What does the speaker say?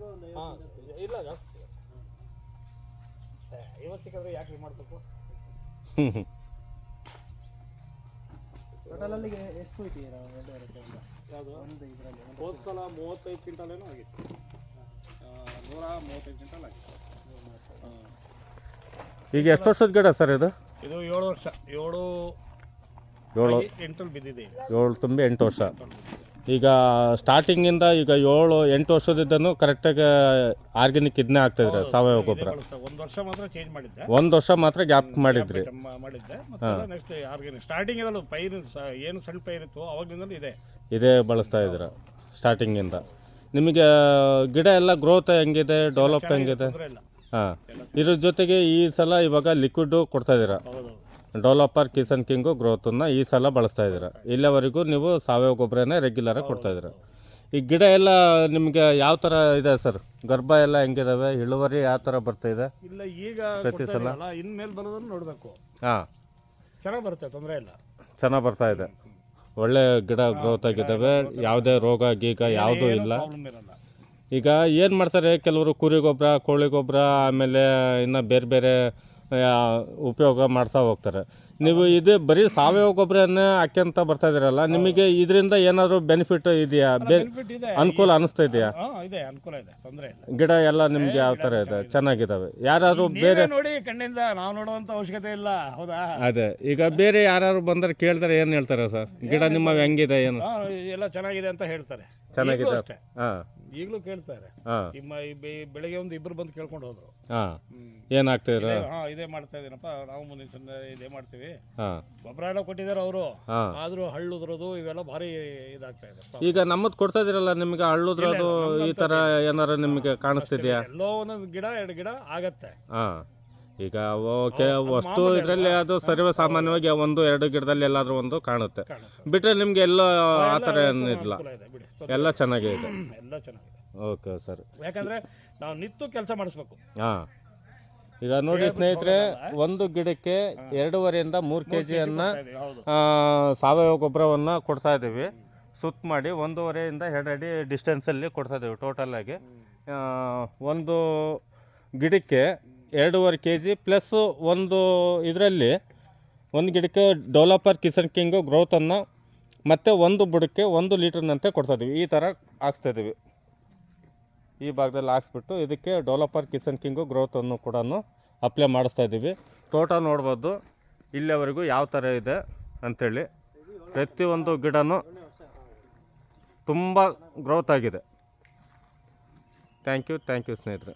ಹಾಂ ಇಲ್ಲ ಜಾಸ್ತಿ ಸಿಗುತ್ತೆ ಏ, ಐವತ್ತು ಸಿಕ್ಕಿದ್ರೆ ಯಾಕೆ ಇದು ಮಾಡಬೇಕು? ಹ್ಞೂ ಹ್ಞೂ ಟೋಟಲ್ ಅಲ್ಲಿಗೆ ಎಷ್ಟು ಇಟ್ಟಿದ್ದೀರಾ ಎರಡೂವರೆ ಕ್ವಿಂಟಲ್? ಯಾವುದು? ಒಂದು ಇದರಲ್ಲಿ ಹೋದ ಸಲ ಮೂವತ್ತೈದು ಕ್ವಿಂಟಲ್ ಏನೋ ಆಗಿತ್ತು ಆ, ನೂರ ಮೂವತ್ತೈದು ಕ್ವಿಂಟಲ್ ಆಗಿತ್ತು. ಹಾಂ. ಈಗ ಎಷ್ಟು ವರ್ಷದ ಗಿಡ ಸರ್ ಇದು? ಇದು ಏಳು ವರ್ಷ. ಏಳು ಏಳು ಎಂಟಲ್ಲಿ ಬಿದ್ದಿದೆ ಈಗ. ಏಳು ತುಂಬಿ ಎಂಟು ವರ್ಷ. ಈಗ ಸ್ಟಾರ್ಟಿಂಗಿಂದ ಈಗ ಏಳು ಎಂಟು ವರ್ಷದಿದ್ದನು ಕರೆಕ್ಟಾಗಿ ಆರ್ಗ್ಯಾನಿಕ್ ಇದನ್ನೇ ಆಗ್ತಾಯಿದ್ರೆ ಸಾವಯವ ಗೊಬ್ಬರ. ಒಂದು ವರ್ಷ ಮಾತ್ರ ಚೇಂಜ್ ಮಾಡಿದ್ದೆ. ಒಂದು ವರ್ಷ ಮಾತ್ರ ಗ್ಯಾಪ್ ಮಾಡಿದ್ರಿ. ಮಾಡಿದ್ದೆ. ನೆಕ್ಸ್ಟ್ ಆರ್ಗ್ಯಾನಿಕ್ ಸ್ಟಾರ್ಟಿಂಗ್ ಇರಲ್ಲ ಪೈರ್ ಏನು ಸಣ್ಣ ಪೈರಿತ್ತು ಅವಾಗಿಂದಲೂ ಇದೆ. ಇದೇ ಬಳಸ್ತಾ ಇದ್ದೀರ ಸ್ಟಾರ್ಟಿಂಗಿಂದ ನಿಮಗೆ ಗಿಡ ಎಲ್ಲ ಗ್ರೋತ್ ಹೆಂಗಿದೆ ಡೆವಲಪ್ ಹೆಂಗಿದೆ? ಹಾಂ. ಇದ್ರ ಜೊತೆಗೆ ಈ ಸಲ ಇವಾಗ ಲಿಕ್ವಿಡ್ ಕೊಡ್ತಾ ಇದ್ದೀರಾ? ಡೆವಲಪರ್ ಕಿಸನ್ ಕಿಂಗು ಗ್ರೋತನ್ನು ಈ ಸಲ ಬಳಸ್ತಾ ಇದ್ದೀರಾ. ಇಲ್ಲಿವರೆಗೂ ನೀವು ಸಾವಯವ ಗೊಬ್ಬರನೇ ರೆಗ್ಯುಲರಾಗಿ ಕೊಡ್ತಾ ಇದ್ದೀರಾ. ಈ ಗಿಡ ಎಲ್ಲ ನಿಮಗೆ ಯಾವ ಥರ ಇದೆ ಸರ್ ಗರ್ಭ ಎಲ್ಲ ಹೆಂಗಿದಾವೆ? ಇಳುವರಿ ಯಾವ ಥರ ಬರ್ತಾ ಇದೆ? ಇಲ್ಲ ಈಗ ಪ್ರತಿ ಸಲ? ಇನ್ಮೇಲೆ ಬರೋದನ್ನು ನೋಡಬೇಕು. ಹಾಂ. ಚೆನ್ನಾಗಿ ಬರುತ್ತೆ ತೊಂದರೆ ಇಲ್ಲ. ಚೆನ್ನಾಗಿ ಬರ್ತಾ ಇದೆ. ಒಳ್ಳೆ ಗಿಡ ಗ್ರೋತ್ ಆಗಿದ್ದಾವೆ ಯಾವುದೇ ರೋಗ ಗೀಗ ಯಾವುದೂ ಇಲ್ಲ. ಈಗ ಏನು ಮಾಡ್ತಾರೆ? ಕೆಲವರು ಕುರಿ ಗೊಬ್ಬರ ಕೋಳಿ ಗೊಬ್ಬರ ಆಮೇಲೆ ಇನ್ನು ಬೇರೆ ಬೇರೆ ಉಪಯೋಗ ಮಾಡ್ತಾ ಹೋಗ್ತಾರೆ. ನೀವು ಇದು ಬರೀ ಸಾವಯವ ಗೊಬ್ಬರನೇ ಹಾಕ್ಯಂತ ಬರ್ತಾ ಇದೀರಲ್ಲ ನಿಮಗೆ ಇದರಿಂದ ಏನಾದರೂ ಬೆನಿಫಿಟ್ ಇದೆಯಾ? ಬೇ ಬೆನಿಫಿಟ್ ಇದೆ. ಅನುಕೂಲ ಅನಿಸ್ತಾ ಇದೆಯಾ? ಹಾಂ ಇದೆ ಅನುಕೂಲ ಇದೆ ತೊಂದರೆ ಇಲ್ಲ. ಗಿಡ ಎಲ್ಲ ನಿಮ್ಗೆ ಯಾವ ತರ ಇದೆ? ಚೆನ್ನಾಗಿದಾವೆ. ಯಾರಾದ್ರು ಬೇರೆ ನೀವೇ ನೋಡಿ ಕಣ್ಣಿಂದ ನಾವು ನೋಡುವಂತ ಅವಶ್ಯಕತೆ ಇಲ್ಲ ಹೌದಾ? ಅದೇ ಈಗ ಬೇರೆ ಯಾರು ಬಂದ್ರೆ ಕೇಳ್ತಾರೆ ಏನು ಹೇಳ್ತಾರೆ ಸರ್? ಗಿಡ ನಿಮ್ಮ ಹೆಂಗಿದೆ ಏನು? ಹಾ, ಎಲ್ಲ ಚೆನ್ನಾಗಿದೆ ಅಂತ ಹೇಳ್ತಾರೆ. ಚೆನ್ನಾಗಿದೆ. ಈಗ್ಲೂ ಅಷ್ಟೇ. ಹಾಂ. ಈಗಲೂ ಕೇಳ್ತಾರೆ. ಹಾಂ. ನಿಮ್ಮ ಈ ಬೆ- ಬೆಳಿಗ್ಗೆ ಒಂದು ಇಬ್ರು ಬಂದು ಕೇಳ್ಕೊಂಡು ಹೋದ್ರು. ಏನಾಗ್ತಾ ಏನಾಗ್ತಿದ್ರ ಹಾ ಇದೇ ಮಾಡ್ತಾ ಇದೀನಪ್ಪ. ನಾವು ಮುಂದಿನ ಸಲ ಇದೇ ಮಾಡ್ತೀವಿ. ಹಾಂ. ಗೊಬ್ಬರ ಎಲ್ಲ ಕೊಟ್ಟಿದ್ದಾರೆ ಅವರು. ಹಾಂ. ಆದ್ರೂ ಹಳ್ಳುದ್ರದು ಇವೆಲ್ಲ ಭಾರಿ ಇದಾಗ್ತಾ ಇದೆ ಈಗ ನಮ್ಮದು ಕೊಡ್ತಾ ಇದೀರಲ್ಲ ನಿಮಗೆ ಹಳ್ಳುದ್ರದು ಈ ಥರ ಏನಾರ ನಿಮಗೆ ಕಾಣಿಸ್ತಿದ್ಯಾ? ಎಲ್ಲೋ ಒಂದೊಂದು ಗಿಡ ಎರಡು ಗಿಡ ಆಗತ್ತೆ. ಹಾಂ. ಈಗ ಓಕೆ ವಸ್ತು ಇದರಲ್ಲಿ ಅದು ಸರ್ವೇ ಸಾಮಾನ್ಯವಾಗಿ ಒಂದು ಎರಡು ಗಿಡದಲ್ಲಿ ಎಲ್ಲಾದರೂ ಒಂದು ಕಾಣುತ್ತೆ. ಬಿಟ್ಟರೆ ನಿಮಗೆ ಎಲ್ಲ ಆ ಥರ ಏನಿಲ್ಲ ಅನುಕೂಲ ಇದೆ ಬಿಡಿ. ಎಲ್ಲ ಚೆನ್ನಾಗೇ ಇದೆ. ಎಲ್ಲ ಚೆನ್ನಾಗಿದೆ. Okay sir. ಯಾಕಂದ್ರೆ ನಾವು ನಿತ್ತು ಕೆಲಸ ಮಾಡಿಸ್ಬೇಕು. ಹಾಂ. ಈಗ ನೋಡಿ ಸ್ನೇಹಿತರೆ ಒಂದು ಗಿಡಕ್ಕೆ ಎರಡೂವರೆಯಿಂದ ಮೂರು ಕೆ ಜಿಯನ್ನು ಸಾವಯವ ಗೊಬ್ಬರವನ್ನು ಕೊಡ್ತಾ ಇದ್ದೀವಿ. ಸುತ್ತ ಮಾಡಿ ಒಂದೂವರೆಯಿಂದ ಎರಡು ಅಡಿ ಡಿಸ್ಟೆನ್ಸಲ್ಲಿ ಕೊಡ್ತಾ ಇದ್ದೀವಿ ಟೋಟಲಾಗಿ ಒಂದು ಗಿಡಕ್ಕೆ ಎರಡೂವರೆ ಕೆ ಜಿ ಪ್ಲಸ್ ಒಂದು ಇದರಲ್ಲಿ ಒಂದು ಗಿಡಕ್ಕೆ ಡೆವಲಪರ್ ಕಿಸನ್ ಕಿಂಗು ಗ್ರೋತನ್ನು ಮತ್ತು ಒಂದು ಬುಡಕ್ಕೆ ಒಂದು ಲೀಟ್ರ್ನಂತೆ ಕೊಡ್ತಾ ಇದ್ದೀವಿ. ಈ ಥರ ಹಾಕ್ಸ್ತಾ ಇದ್ದೀವಿ. ಈ ಭಾಗದಲ್ಲಿ ಹಾಕ್ಸ್ಬಿಟ್ಟು ಇದಕ್ಕೆ ಡೆವಲಪರ್ ಕಿಸನ್ ಕಿಂಗು ಗ್ರೋತನ್ನು ಕೂಡ ಅಪ್ಲೈ ಮಾಡಿಸ್ತಾ ಇದ್ದೀವಿ ತೋಟ ನೋಡ್ಬೋದು, ಇಲ್ಲಿವರೆಗೂ ಯಾವ ಥರ ಇದೆ ಅಂಥೇಳಿ ಪ್ರತಿಯೊಂದು ಗಿಡನೂ ತುಂಬ ಗ್ರೋತ್ ಆಗಿದೆ. ಥ್ಯಾಂಕ್ ಯು ಥ್ಯಾಂಕ್ ಯು ಸ್ನೇಹಿತರೆ.